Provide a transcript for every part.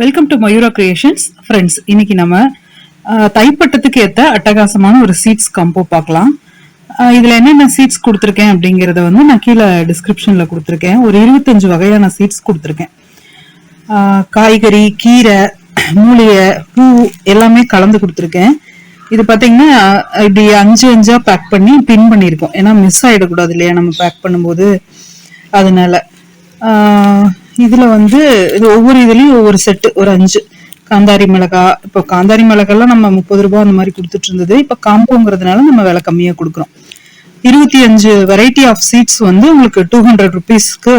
Welcome to Mayura creations friends இன்னைக்கு நம்ம தைப்பட்டத்துக்கு ஏற்ற அட்டகாசமான ஒரு சீட்ஸ் கம்போ பார்க்கலாம். இதில் என்னென்ன சீட்ஸ் கொடுத்துருக்கேன் அப்படிங்கிறத வந்து நான் கீழே டிஸ்கிரிப்ஷனில் கொடுத்துருக்கேன். ஒரு இருபத்தஞ்சு வகையான சீட்ஸ் கொடுத்துருக்கேன். காய்கறி கீரை மூலிகை பூ எல்லாமே கலந்து கொடுத்துருக்கேன். இது பார்த்தீங்கன்னா இப்படி அஞ்சு அஞ்சாக பேக் பண்ணி பின் பண்ணியிருக்கோம். ஏன்னா மிஸ் ஆகிடக்கூடாது இல்லையா? நம்ம பேக் பண்ணும்போது அதனால. இதுல வந்து இது ஒவ்வொரு இதுலயும் ஒவ்வொரு செட்டு ஒரு அஞ்சு. காந்தாரி மிளகா இப்போ காந்தாரி மிளகாலாம் நம்ம முப்பது ரூபாய் அந்த மாதிரி கொடுத்துட்டு இருந்தது. இப்போ காம்போங்கிறதுனால நம்ம விலை கம்மியா கொடுக்குறோம். இருபத்தி அஞ்சு வெரைட்டி ஆஃப் சீட்ஸ் வந்து உங்களுக்கு டூ ஹண்ட்ரட் ருபீஸ்க்கு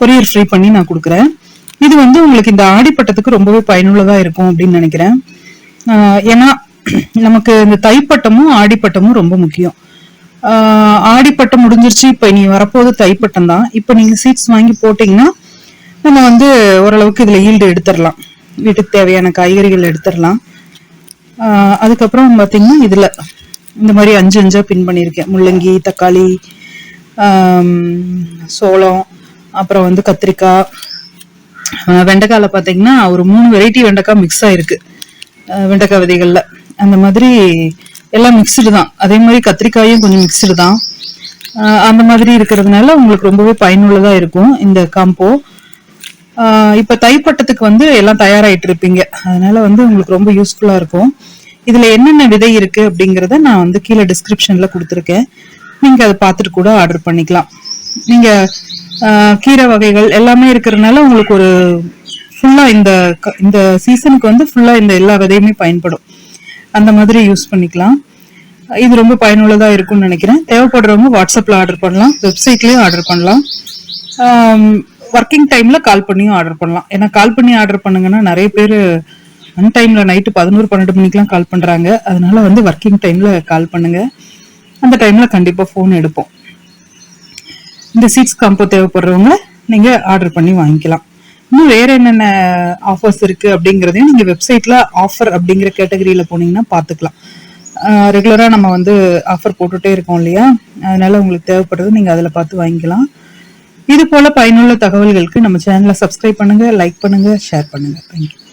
கொரியர் ஃப்ரீ பண்ணி நான் கொடுக்குறேன். இது வந்து உங்களுக்கு இந்த ஆடிப்பட்டத்துக்கு ரொம்பவே பயனுள்ளதா இருக்கும் அப்படின்னு நினைக்கிறேன். ஏன்னா நமக்கு இந்த தைப்பட்டமும் ஆடிப்பட்டமும் ரொம்ப முக்கியம். ஆடிப்பட்டம் முடிஞ்சிருச்சு இப்ப நீ வரப்போது தைப்பட்டம் தான். இப்ப நீங்க சீட்ஸ் வாங்கி போட்டீங்கன்னா நம்ம வந்து ஓரளவுக்கு இதில் ஈல்டு எடுத்துடலாம். வீட்டுக்கு தேவையான காய்கறிகள் எடுத்துடலாம். அதுக்கப்புறம் பார்த்திங்கன்னா இதில் இந்த மாதிரி அஞ்சு அஞ்சாக பின் பண்ணியிருக்கேன். முள்ளங்கி தக்காளி சோளம் அப்புறம் வந்து கத்திரிக்காய். வெண்டைக்காயில் பார்த்தீங்கன்னா ஒரு மூணு வெரைட்டி வெண்டைக்காய் மிக்ஸ் ஆகிருக்கு வெண்டைக்காய் விதைகளில். அந்த மாதிரி எல்லாம் மிக்சடு தான். அதே மாதிரி கத்திரிக்காயும் கொஞ்சம் மிக்சடு தான். அந்த மாதிரி இருக்கிறதுனால உங்களுக்கு ரொம்பவே பயனுள்ளதாக இருக்கும் இந்த காம்போ இப்ப தைப்பட்டத்துக்கு வந்து எல்லாம் தயாராயிட்டு இருப்பீங்க. அதனால வந்து உங்களுக்கு ரொம்ப யூஸ்ஃபுல்லா இருக்கும். இதுல என்னென்ன விதை இருக்கு அப்படிங்கறத நான் வந்து கீழே டிஸ்கிரிப்ஷன்ல கொடுத்துருக்கேன். நீங்க அதை பார்த்துட்டு கூட ஆர்டர் பண்ணிக்கலாம். நீங்க கீரை வகைகள் எல்லாமே இருக்கிறதுனால உங்களுக்கு ஒரு ஃபுல்லா இந்த க- இந்த சீசனுக்கு வந்து ஃபுல்லா இந்த எல்லா விதையுமே பயன்படும். அந்த மாதிரி யூஸ் பண்ணிக்கலாம். இது ரொம்ப பயனுள்ளதா இருக்கும்னு நினைக்கிறேன். தேவைப்படுறவங்க வாட்ஸ்அப்ல ஆர்டர் பண்ணலாம். வெப்சைட்லயும் ஆர்டர் பண்ணலாம். ஒர்க்கிங் டைம்ல கால் பண்ணியும் ஆர்டர் பண்ணலாம். ஏன்னா கால் பண்ணி ஆர்டர் பண்ணுங்கன்னா நிறைய பேர் அன் டைம்ல நைட்டு பதினோரு பன்னெண்டு மணிக்கெலாம் கால் பண்ணுறாங்க அதனால வந்து ஒர்க்கிங் டைம்ல கால் பண்ணுங்க. அந்த டைம்ல கண்டிப்பாக ஃபோன் எடுப்போம். இந்த சீட்ஸ் காம்போ தேவைப்படுறவங்க நீங்கள் ஆர்டர் பண்ணி வாங்கிக்கலாம். இன்னும் வேற என்னென்ன ஆஃபர்ஸ் இருக்குது அப்படிங்கிறதையும் நீங்கள் வெப்சைட்டில் ஆஃபர் அப்படிங்கிற கேட்டகரியில் போனீங்கன்னா பார்த்துக்கலாம். ரெகுலராக நம்ம வந்து ஆஃபர் போட்டுகிட்டே இருக்கோம் இல்லையா? அதனால உங்களுக்கு தேவைப்படுறது நீங்கள் அதில் பார்த்து வாங்கிக்கலாம். இது போல பயனுள்ள தகவல்களுக்கு நம்ம சேனலை சப்ஸ்கிரைப் பண்ணுங்க லைக் பண்ணுங்க ஷேர் பண்ணுங்க. தேங்க்யூ